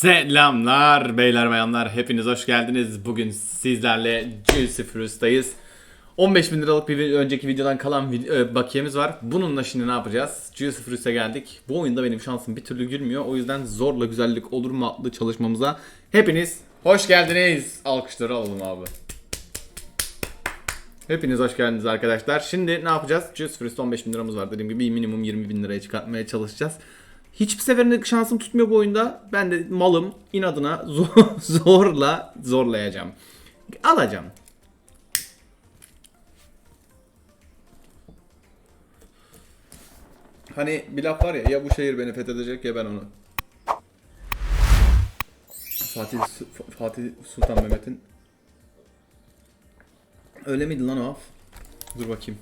Selamlar beyler bayanlar hepiniz hoş geldiniz. Bugün sizlerle Juicy Fruit'tayız. 15 bin liralık bir önceki videodan kalan vid- e, bakiyemiz var. Bununla şimdi ne yapacağız? Juicy Fruit'e geldik. Bu oyunda benim şansım bir türlü gülmüyor. O yüzden zorla güzellik olur mu adlı çalışmamıza hepiniz hoş geldiniz. Alkışları alalım abi. Hepiniz hoş geldiniz arkadaşlar. Şimdi ne yapacağız? Juice Fruit'te 15 bin liramız var. Dediğim gibi minimum 20 bin liraya çıkartmaya çalışacağız. Hiçbir seferinde şansım tutmuyor bu oyunda. Ben de malım inadına zor- zorla zorlayacağım. Alacağım. Hani bir laf var ya ya bu şehir beni fethedecek ya ben onu. Fatih Fatih Sultan Mehmet'in Öyle miydi lan o? Dur bakayım.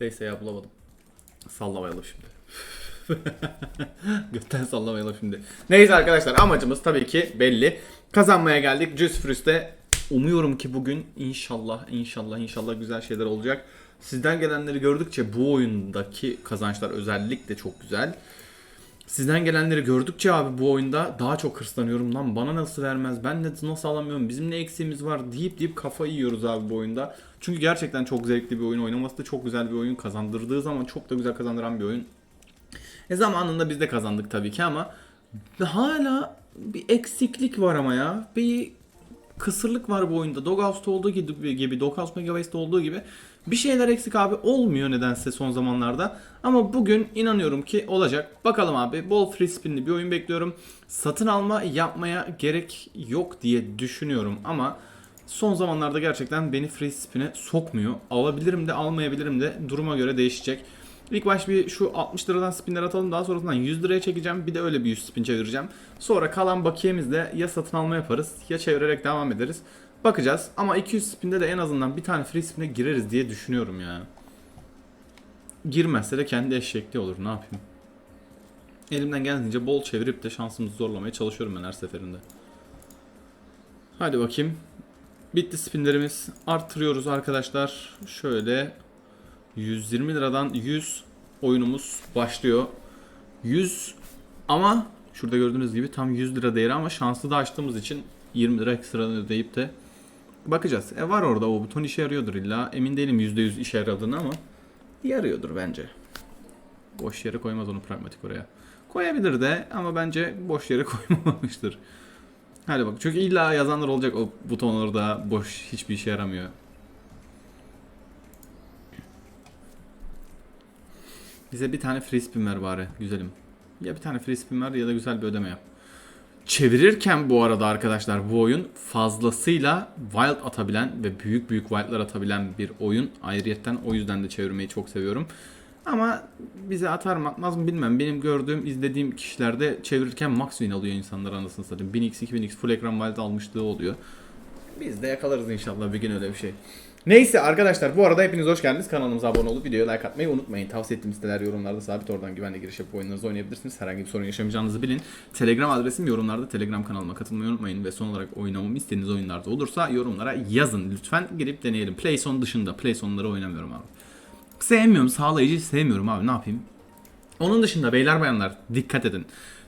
Neyse ya bulamadım. Sallamayalım şimdi. Götten sallamayalım şimdi. Neyse arkadaşlar amacımız tabii ki belli. Kazanmaya geldik. Juice Fruit'te umuyorum ki bugün inşallah inşallah inşallah güzel şeyler olacak. Sizden gelenleri gördükçe bu oyundaki kazançlar özellikle çok güzel. Sizden gelenleri gördükçe abi bu oyunda daha çok hırslanıyorum lan bana nasıl vermez ben nasıl alamıyorum bizim ne eksiğimiz var deyip deyip kafayı yiyoruz abi bu oyunda. Çünkü gerçekten çok zevkli bir oyun oynaması da çok güzel bir oyun kazandırdığı zaman çok da güzel kazandıran bir oyun. E zamanında biz de kazandık tabii ki ama hala bir eksiklik var ama ya. Bir kısırlık var bu oyunda. Doghouse'da olduğu gibi, gibi Doghouse Megawaste'de olduğu gibi bir şeyler eksik abi olmuyor nedense son zamanlarda. Ama bugün inanıyorum ki olacak. Bakalım abi bol free spinli bir oyun bekliyorum. Satın alma yapmaya gerek yok diye düşünüyorum ama son zamanlarda gerçekten beni free spin'e sokmuyor. Alabilirim de almayabilirim de duruma göre değişecek. İlk baş bir şu 60 liradan spinler atalım daha sonrasından 100 liraya çekeceğim bir de öyle bir 100 spin çevireceğim. Sonra kalan bakiyemizle ya satın alma yaparız ya çevirerek devam ederiz. Bakacağız ama 200 spinde de en azından bir tane free spin'e gireriz diye düşünüyorum ya. Girmezse de kendi eşekli olur ne yapayım. Elimden geldiğince bol çevirip de şansımızı zorlamaya çalışıyorum ben her seferinde. Hadi bakayım. Bitti spinlerimiz. Arttırıyoruz arkadaşlar. Şöyle 120 liradan 100 oyunumuz başlıyor. 100 ama şurada gördüğünüz gibi tam 100 lira değeri ama şanslı da açtığımız için 20 lira ekstra ödeyip de bakacağız. E var orada o buton işe yarıyordur illa. Emin değilim %100 işe yaradığını ama yarıyordur bence. Boş yere koymaz onu pragmatik oraya. Koyabilir de ama bence boş yere koymamıştır. Hadi bak çünkü illa yazanlar olacak o buton orada boş hiçbir işe yaramıyor. Bize bir tane free spin ver bari güzelim. Ya bir tane free spin ver ya da güzel bir ödeme yap. Çevirirken bu arada arkadaşlar bu oyun fazlasıyla wild atabilen ve büyük büyük wildlar atabilen bir oyun. Ayrıyetten o yüzden de çevirmeyi çok seviyorum. Ama bize atar mı atmaz mı bilmem. Benim gördüğüm, izlediğim kişilerde çevirirken max win alıyor insanlar anasını satayım. 1000x, 2000x full ekran wild almışlığı oluyor. Biz de yakalarız inşallah bir gün öyle bir şey. Neyse arkadaşlar bu arada hepiniz hoş geldiniz. Kanalımıza abone olup videoya like atmayı unutmayın. Tavsiye ettiğim siteler yorumlarda sabit oradan güvenli giriş yapıp oyunlarınızı oynayabilirsiniz. Herhangi bir sorun yaşamayacağınızı bilin. Telegram adresim yorumlarda Telegram kanalıma katılmayı unutmayın. Ve son olarak oynamamı istediğiniz oyunlarda olursa yorumlara yazın. Lütfen girip deneyelim. Playzone dışında. Playzone'ları oynamıyorum abi. Sevmiyorum. Sağlayıcı sevmiyorum abi ne yapayım. Onun dışında beyler bayanlar dikkat edin.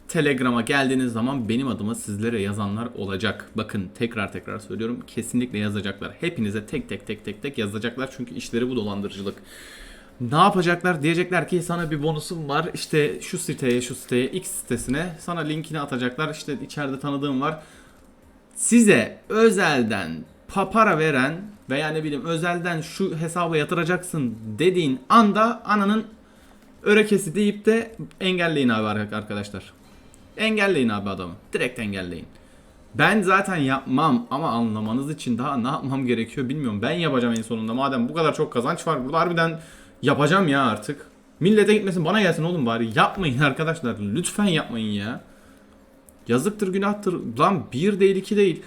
Telegram'a geldiğiniz zaman benim adıma sizlere yazanlar olacak. Bakın tekrar tekrar söylüyorum. Kesinlikle yazacaklar. Hepinize tek tek tek tek tek yazacaklar. Çünkü işleri bu dolandırıcılık. Ne yapacaklar? Diyecekler ki sana bir bonusum var. İşte şu siteye, şu siteye, X sitesine sana linkini atacaklar. İşte içeride tanıdığım var. Size özelden papara veren veya ne bileyim özelden şu hesaba yatıracaksın dediğin anda ananın örekesi deyip de engelleyin abi arkadaşlar. Engelleyin abi adamı. Direkt engelleyin. Ben zaten yapmam ama anlamanız için daha ne yapmam gerekiyor bilmiyorum. Ben yapacağım en sonunda. Madem bu kadar çok kazanç var burada harbiden yapacağım ya artık. Millete gitmesin bana gelsin oğlum bari. Yapmayın arkadaşlar. Lütfen yapmayın ya. Yazıktır günahtır. Lan bir değil iki değil.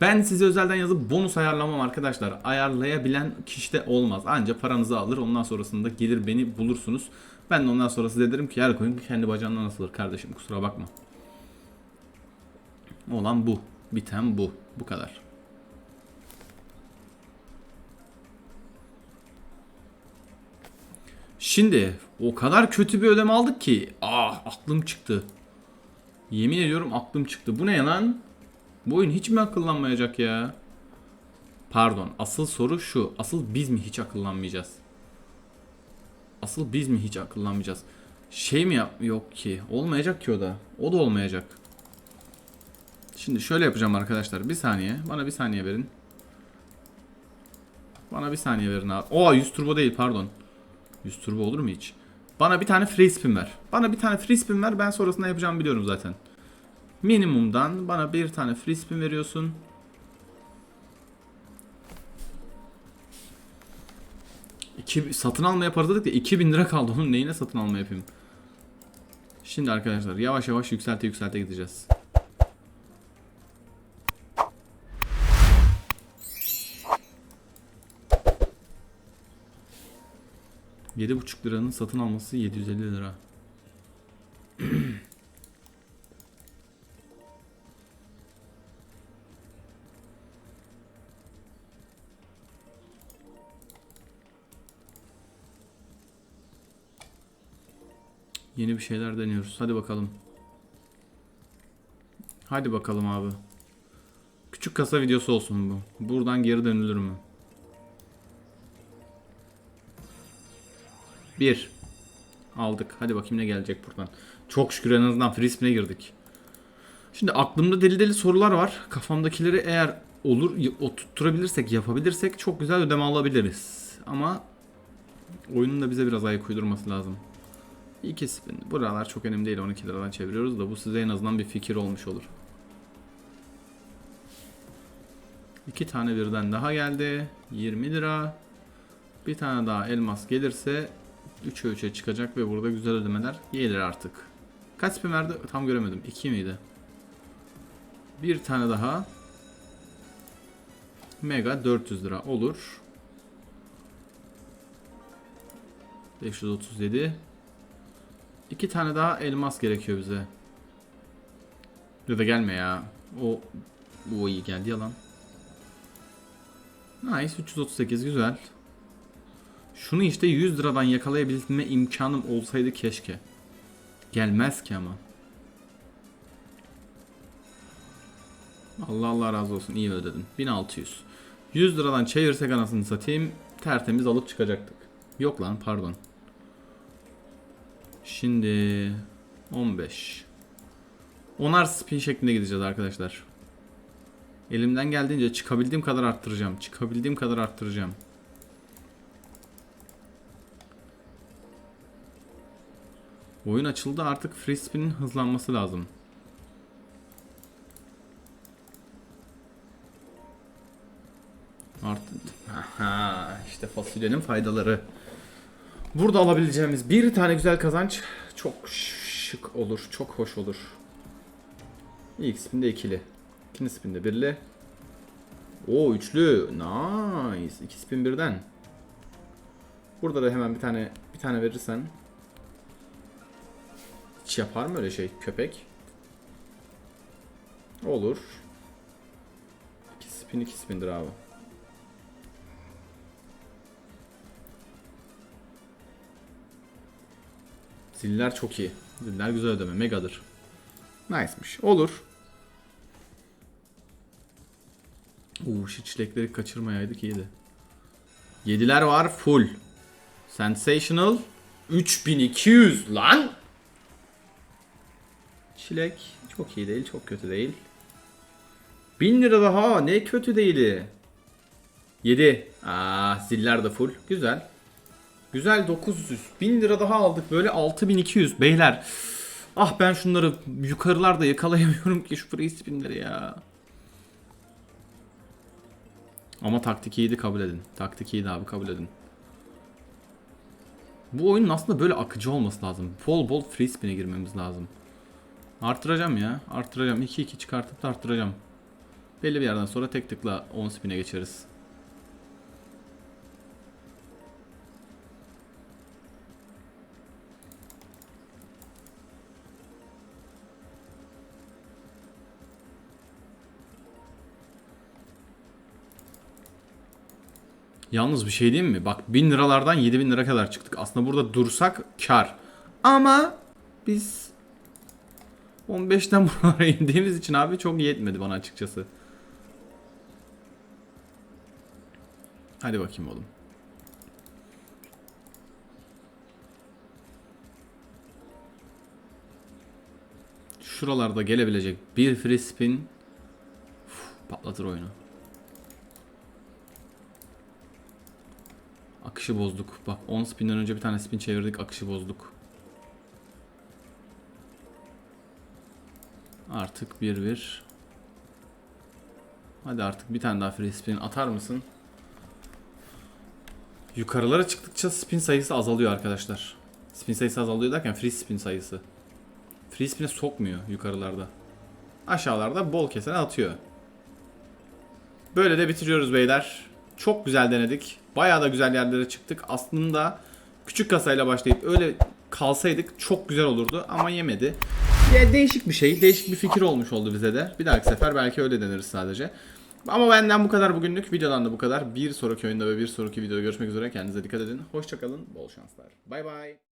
Ben size özelden yazıp bonus ayarlamam arkadaşlar. Ayarlayabilen kişi de olmaz. Anca paranızı alır. Ondan sonrasında gelir beni bulursunuz. Ben de ondan sonra size derim ki yer koyun kendi bacağından asılır kardeşim kusura bakma. Olan bu. Biten bu. Bu kadar. Şimdi o kadar kötü bir ödeme aldık ki ah aklım çıktı. Yemin ediyorum aklım çıktı. Bu ne lan? Bu oyun hiç mi akıllanmayacak ya? Pardon. Asıl soru şu. Asıl biz mi hiç akıllanmayacağız? Asıl biz mi hiç akıllanmayacağız? Şey mi yap yok ki? Olmayacak ki o da. O da olmayacak. Şimdi şöyle yapacağım arkadaşlar. Bir saniye. Bana bir saniye verin. Bana bir saniye verin abi. Oo 100 turbo değil pardon. 100 turbo olur mu hiç? Bana bir tane free spin ver. Bana bir tane free spin ver. Ben sonrasında yapacağımı biliyorum zaten. Minimumdan bana bir tane free spin veriyorsun. İki, satın alma yaparız dedik de 2000 lira kaldı. Onun neyine satın alma yapayım? Şimdi arkadaşlar yavaş yavaş yükselte yükselte gideceğiz. Yedi buçuk liranın satın alması 750 lira. Yeni bir şeyler deniyoruz. Hadi bakalım. Hadi bakalım abi. Küçük kasa videosu olsun bu. Buradan geri dönülür mü? Bir. Aldık. Hadi bakayım ne gelecek buradan. Çok şükür en azından spin'e girdik. Şimdi aklımda deli deli sorular var. Kafamdakileri eğer olur oturtturabilirsek, yapabilirsek çok güzel ödeme alabiliriz. Ama oyunun da bize biraz ayak uydurması lazım. İki spin. Buralar çok önemli değil. 12 liradan çeviriyoruz da bu size en azından bir fikir olmuş olur. İki tane birden daha geldi. 20 lira. Bir tane daha elmas gelirse 3'e 3'e çıkacak ve burada güzel ödemeler gelir artık. Kaç spin verdi? Tam göremedim. 2 miydi? Bir tane daha. Mega 400 lira olur. 537. İki tane daha elmas gerekiyor bize. Ya da gelme ya. O bu iyi geldi yalan. Nice 338 güzel. Şunu işte 100 liradan yakalayabilme imkanım olsaydı keşke. Gelmez ki ama. Allah Allah razı olsun iyi ödedin. 1600. 100 liradan çevirsek anasını satayım tertemiz alıp çıkacaktık. Yok lan pardon. Şimdi 15. Onar spin şeklinde gideceğiz arkadaşlar. Elimden geldiğince çıkabildiğim kadar arttıracağım. Çıkabildiğim kadar arttıracağım. Oyun açıldı artık free spin'in hızlanması lazım. Artık Aha, işte fasulyenin faydaları. Burada alabileceğimiz bir tane güzel kazanç çok şık olur, çok hoş olur. İlk spinde ikili. İkinci spinde birli. O üçlü. Nice. İki spin birden. Burada da hemen bir tane bir tane verirsen hiç yapar mı öyle şey köpek? Olur. İki spin iki spindir abi. Ziller çok iyi. Ziller güzel ödeme. Megadır. Nice'mış. Olur. Uuu şu çilekleri kaçırmayaydık iyiydi. Yediler var full. Sensational. 3200 lan. Çilek çok iyi değil çok kötü değil. 1000 lira daha ne kötü değili. 7. Aa ziller de full. Güzel. Güzel 900. 1000 lira daha aldık böyle 6200 beyler. Ah ben şunları yukarılarda yakalayamıyorum ki şu free spinleri ya. Ama taktik iyiydi kabul edin. Taktik iyiydi abi kabul edin. Bu oyunun aslında böyle akıcı olması lazım. Bol bol free spin'e girmemiz lazım. Arttıracağım ya. Arttıracağım. 2-2 çıkartıp da arttıracağım. Belli bir yerden sonra tek tıkla 10 spin'e geçeriz. Yalnız bir şey diyeyim mi? Bak 1000 liralardan 7000 lira kadar çıktık. Aslında burada dursak kar. Ama biz 15'ten buralara indiğimiz için abi çok yetmedi bana açıkçası. Hadi bakayım oğlum. Şuralarda gelebilecek bir free spin Uf, patlatır oyunu. Akışı bozduk. Bak 10 spinden önce bir tane spin çevirdik akışı bozduk. Artık 1-1. Hadi artık bir tane daha free spin atar mısın? Yukarılara çıktıkça spin sayısı azalıyor arkadaşlar. Spin sayısı azalıyor derken free spin sayısı. Free spin'e sokmuyor yukarılarda. Aşağılarda bol kesene atıyor. Böyle de bitiriyoruz beyler. Çok güzel denedik. Bayağı da güzel yerlere çıktık. Aslında küçük kasayla başlayıp öyle kalsaydık çok güzel olurdu ama yemedi. Ya değişik bir şey, değişik bir fikir olmuş oldu bize de. Bir dahaki sefer belki öyle deneriz sadece. Ama benden bu kadar bugünlük. Videodan da bu kadar. Bir sonraki oyunda ve bir sonraki videoda görüşmek üzere. Kendinize dikkat edin. Hoşçakalın. Bol şanslar. Bay bay.